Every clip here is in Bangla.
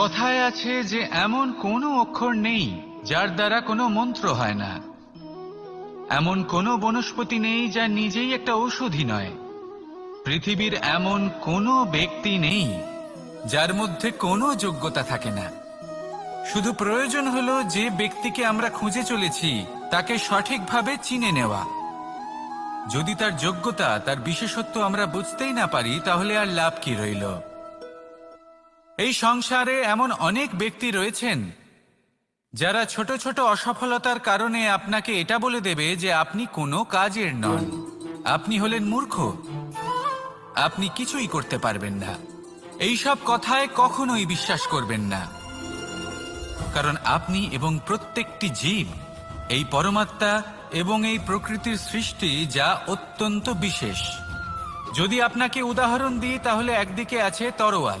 কথায় আছে যে এমন কোনো অক্ষর নেই যার দ্বারা কোনো মন্ত্র হয় না। এমন কোনো বনস্পতি নেই যা নিজেই একটা ঔষধি নয়। পৃথিবীর এমন কোনো ব্যক্তি নেই যার মধ্যে কোনো যোগ্যতা থাকে না। শুধু প্রয়োজন হলো যে ব্যক্তিকে আমরা খুঁজে চলেছি, তাকে সঠিকভাবে চিনে নেওয়া। যদি তার যোগ্যতা, তার বিশেষত্ব আমরা বুঝতেই না পারি, তাহলে আর লাভ কি রইল? এই সংসারে এমন অনেক ব্যক্তি রয়েছেন, যারা ছোট ছোট অসফলতার কারণে আপনাকে এটা বলে দেবে যে আপনি কোনো কাজের নন। আপনি হলেন মূর্খ। আপনি কিছুই করতে পারবেন না। এইসব কথায় কখনোই বিশ্বাস করবেন না। কারণ আপনি এবং প্রত্যেকটি জীব, এই পরমাত্মা এবং এই প্রকৃতির সৃষ্টি যা অত্যন্ত বিশেষ। যদি আপনাকে উদাহরণ দিই, তাহলে একদিকে আছে তরোয়াল।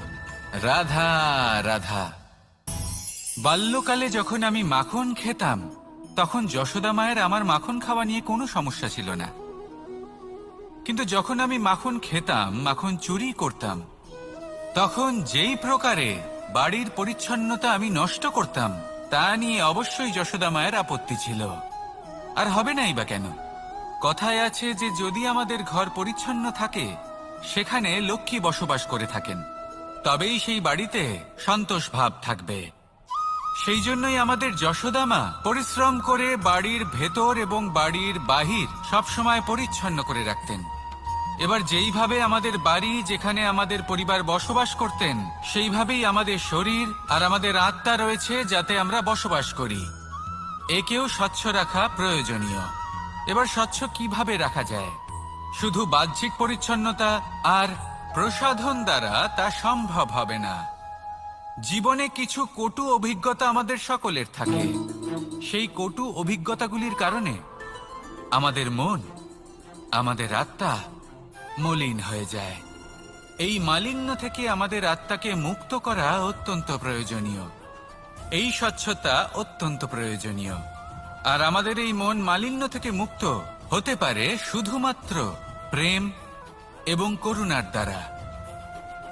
রাধা রাধা। বাল্যকালে যখন আমি মাখন খেতাম, তখন যশোদা মায়ের আমার মাখন খাওয়া নিয়ে কোনো সমস্যা ছিল না। কিন্তু যখন আমি মাখন খেতাম, মাখন চুরি করতাম, তখন যেই প্রকারে বাড়ির পরিচ্ছন্নতা আমি নষ্ট করতাম, তা নিয়ে অবশ্যই যশোদা মায়ের আপত্তি ছিল। আর হবে নাই বা কেন? কথায় আছে যে, যদি আমাদের ঘর পরিচ্ছন্ন থাকে, সেখানে লক্ষ্মী বসবাস করে থাকেন। তবেই সেই বাড়িতে সন্তোষ ভাব থাকবে। সেই জন্যই আমাদের যশোদামা পরিশ্রম করে বাড়ির ভেতর এবং বাড়ির বাহির সবসময় পরিচ্ছন্ন করে রাখতেন। এবার যেইভাবে আমাদের বাড়ি যেখানে আমাদের পরিবার বসবাস করতেন, সেইভাবেই আমাদের শরীর আর আমাদের আত্মা রয়েছে যাতে আমরা বসবাস করি। একেও স্বচ্ছ রাখা প্রয়োজনীয়। এবার স্বচ্ছ কীভাবে রাখা যায়? শুধু বাহ্যিক পরিচ্ছন্নতা আর প্রসাধন দ্বারা তা সম্ভব হবে না। জীবনে কিছু কটু অভিজ্ঞতা আমাদের সকলের থাকে। সেই কটু অভিজ্ঞতাগুলির কারণে আমাদের মন, আমাদের আত্মা মলিন হয়ে যায়। এই মালিন্য থেকে আমাদের আত্মাকে মুক্ত করা অত্যন্ত প্রয়োজনীয়। এই স্বচ্ছতা অত্যন্ত প্রয়োজনীয়। আর আমাদের এই মন মালিন্য থেকে মুক্ত হতে পারে শুধুমাত্র প্রেম এবং করুণার দ্বারা।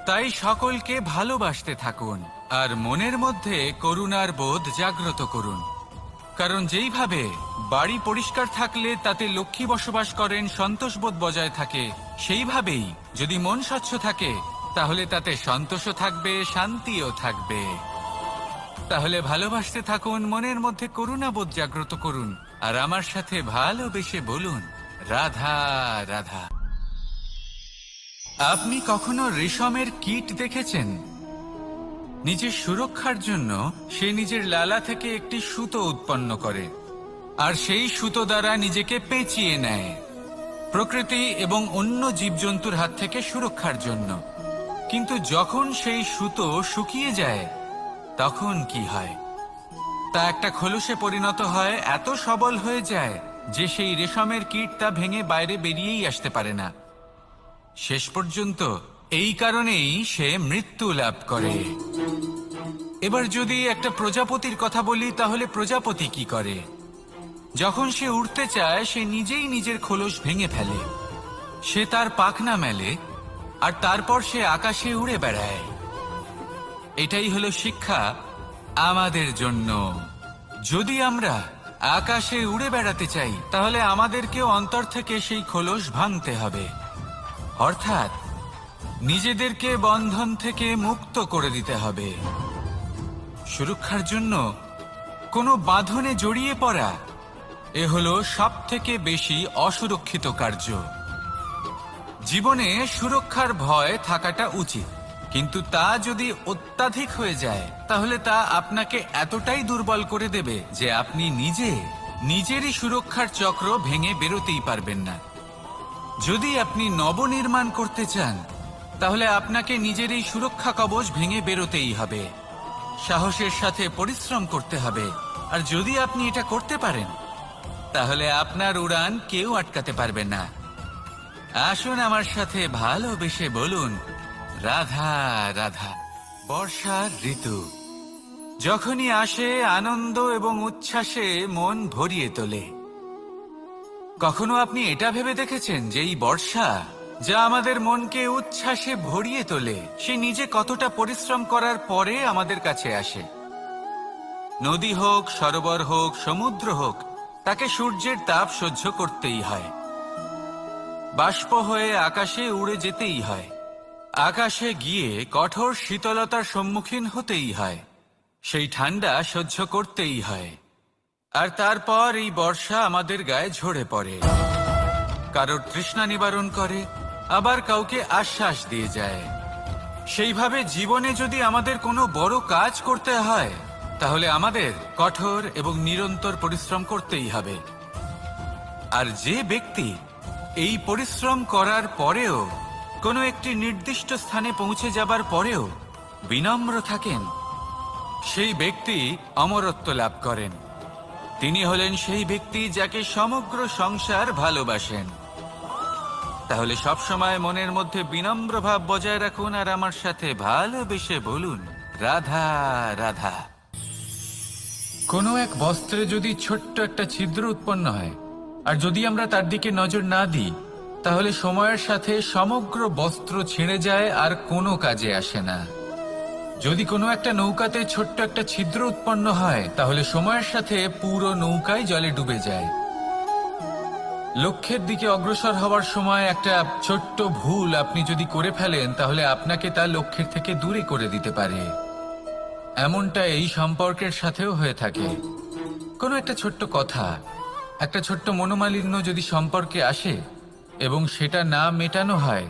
তাই সকলকে ভালোবাসতে থাকুন আর মনের মধ্যে করুণার বোধ জাগ্রত করুন। কারণ যেইভাবে বাড়ি পরিষ্কার থাকলে তাতে লক্ষ্মী বসবাস করেন সন্তোষবোধ বজায় থাকে, সেইভাবেই যদি মন স্বচ্ছ থাকে, তাহলে তাতে সন্তোষও থাকবে, শান্তিও থাকবে। তাহলে ভালোবাসতে থাকুন, মনের মধ্যে করুণাবোধ জাগ্রত করুন, আর আমার সাথে ভালোবেসে বলুন, রাধা রাধা। আপনি কখনো রেশমের কীট দেখেছেন? নিজের সুরক্ষার জন্য সে নিজের লালা থেকে একটি সুতো উৎপন্ন করে, আর সেই সুতো দ্বারা নিজেকে পেঁচিয়ে নেয়, প্রকৃতি এবং অন্য জীবজন্তুর হাত থেকে সুরক্ষার জন্য। কিন্তু যখন সেই সুতো শুকিয়ে যায়, তখন কি হয়? তা একটা খোলসে পরিণত হয়, এত সবল হয়ে যায় যে সেই রেশমের কীট তা ভেঙে বাইরে বেরিয়েই আসতে পারে না। শেষ পর্যন্ত এই কারণেই সে মৃত্যু লাভ করে। এবার যদি একটা প্রজাপতির কথা বলি, তাহলে প্রজাপতি কি করে? যখন সে উড়তে চায়, সে নিজেই নিজের খোলস ভেঙে ফেলে। সে তার পাখনা মেলে, আর তারপর সে আকাশে উড়ে বেড়ায়। এটাই হলো শিক্ষা আমাদের জন্য। যদি আমরা আকাশে উড়ে বেড়াতে চাই, তাহলে আমাদেরকেও অন্তর থেকে সেই খোলস ভাঙতে হবে। অর্থাৎ, নিজেদেরকে বন্ধন থেকে মুক্ত করে দিতে হবে। সুরক্ষার জন্য কোনো বাঁধনে জড়িয়ে পড়া, এ হলো সব থেকে বেশি অসুরক্ষিত কার্য। জীবনে সুরক্ষার ভয় থাকাটা উচিত, কিন্তু তা যদি অত্যাধিক হয়ে যায়, তাহলে তা আপনাকে এতটাই দুর্বল করে দেবে যে আপনি নিজে, নিজেরই সুরক্ষার চক্র ভেঙে বেরোতেই পারবেন না। যদি আপনি নবনির্মাণ করতে চান, তাহলে আপনাকে নিজের এই সুরক্ষা কবচ ভেঙে বেরোতেই হবে। সাহসের সাথে পরিশ্রম করতে হবে। আর যদি আপনি এটা করতে পারেন, তাহলে আপনার উড়ান কেউ আটকাতে পারবে না। আসুন আমার সাথে ভালোবেসে বলুন, রাধা রাধা বর্ষার ঋতু। যখনই আসে, আনন্দ এবং উচ্ছ্বাসে মন ভরিয়ে তোলে। কখনো আপনি এটা ভেবে দেখেছেন যে এই বর্ষা, যা আমাদের মনকে উচ্ছ্বাসে ভরিয়ে তোলে, সে নিজে কতটা পরিশ্রম করার পরে আমাদের কাছে আসে? নদী হোক, সরোবর হোক, সমুদ্র হোক, তাকে সূর্যের তাপ সহ্য করতেই হয়। বাষ্প হয়ে আকাশে উড়ে যেতেই হয়। আকাশে গিয়ে কঠোর শীতলতার সম্মুখীন হতেই হয়। সেই ঠান্ডা সহ্য করতেই হয়। আর তারপর এই বর্ষা আমাদের গায়ে ঝরে পড়ে। কারোর তৃষ্ণা নিবারণ করে, আবার কাউকে আশ্বাস দিয়ে যায়। সেইভাবে জীবনে যদি আমাদের কোনো বড় কাজ করতে হয়, তাহলে আমাদের কঠোর এবং নিরন্তর পরিশ্রম করতেই হবে। আর যে ব্যক্তি এই পরিশ্রম করার পরেও কোনো একটি নির্দিষ্ট স্থানে পৌঁছে যাবার পরেও বিনম্র থাকেন, সেই ব্যক্তি অমরত্ব লাভ করেন। তিনি হলেন সেই ব্যক্তি যাকে সমগ্র সংসার ভালোবাসেন। তাহলে সব সময় মনের মধ্যে বিনম্র ভাব বজায় রাখুন আর আমার সাথে ভালোবেসে বলুন, রাধা রাধা। কোনো এক বস্ত্রে যদি ছোট্ট একটা ছিদ্র উৎপন্ন হয়, আর যদি আমরা তার দিকে নজর না দিই, তাহলে সময়ের সাথে সমগ্র বস্ত্র ছিঁড়ে যায় আর কোনো কাজে আসে না। যদি কোনো একটা নৌকাতে ছোট্ট একটা ছিদ্র উৎপন্ন হয়, তাহলে সময়ের সাথে পুরো নৌকাই জলে ডুবে যায়। লক্ষ্যের দিকে অগ্রসর হওয়ার সময় একটা ছোট্ট ভুল আপনি যদি করে ফেলেন, তাহলে আপনাকে তা লক্ষ্যের থেকে দূরে করে দিতে পারে। এমনটা এই সম্পর্কের সাথেও হয়ে থাকে। কোনো একটা ছোট্ট কথা, একটা ছোট্ট মনোমালিন্য যদি সম্পর্কে আসে এবং সেটা না মেটানো হয়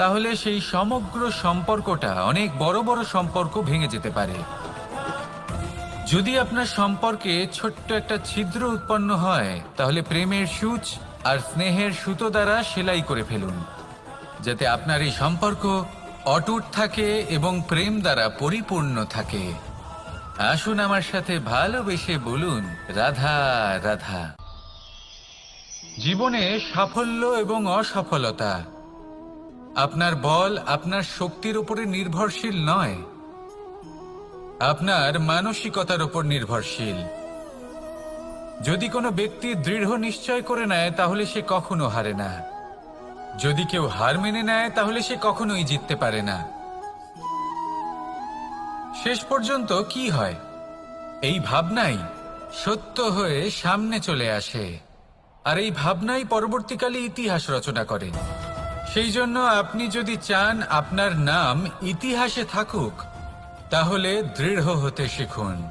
তাহলে সেই সমগ্র সম্পর্কটা অনেক বড় বড় সম্পর্ক ভেঙে যেতে পারে। যদি আপনার সম্পর্কে ছোট্ট একটা ছিদ্র উৎপন্ন হয়, তাহলে প্রেমের সূচ আর স্নেহের সুতো দ্বারা সেলাই করে ফেলুন, যাতে আপনার এই সম্পর্ক অটুট থাকে এবং প্রেম দ্বারা পরিপূর্ণ থাকে। আসুন আমার সাথে ভালোবেসে বলুন, রাধা রাধা। জীবনে সাফল্য এবং অসফলতা আপনার বল আপনার শক্তির উপরে নির্ভরশীল নয়। আপনার মানসিকতার উপর নির্ভরশীল। যদি কোনো ব্যক্তি দৃঢ় নিশ্চয় করে নেয়, তাহলে সে কখনো হারে না। যদি কেউ হার মেনে নেয়, তাহলে সে কখনোই জিততে পারে না। শেষ পর্যন্ত কি হয়? এই ভাবনাই সত্য হয়ে সামনে চলে আসে। আর এই ভাবনাই পরবর্তীকালে ইতিহাস রচনা করে। সেই জন্য আপনি যদি চান আপনার নাম ইতিহাসে থাকুক, তাহলে দৃঢ় হতে শিখুন।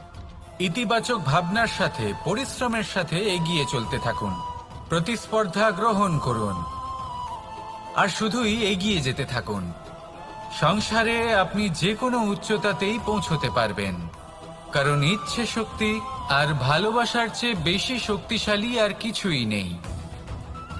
ইতিবাচক ভাবনার সাথে, পরিশ্রমের সাথে এগিয়ে চলতে থাকুন। প্রতিস্পর্ধা গ্রহণ করুন। আর শুধুই এগিয়ে যেতে থাকুন। সংসারে আপনি যে কোনো উচ্চতাতেই পৌঁছতে পারবেন। কারণ ইচ্ছে শক্তি আর ভালোবাসার চেয়ে বেশি শক্তিশালী আর কিছুই নেই।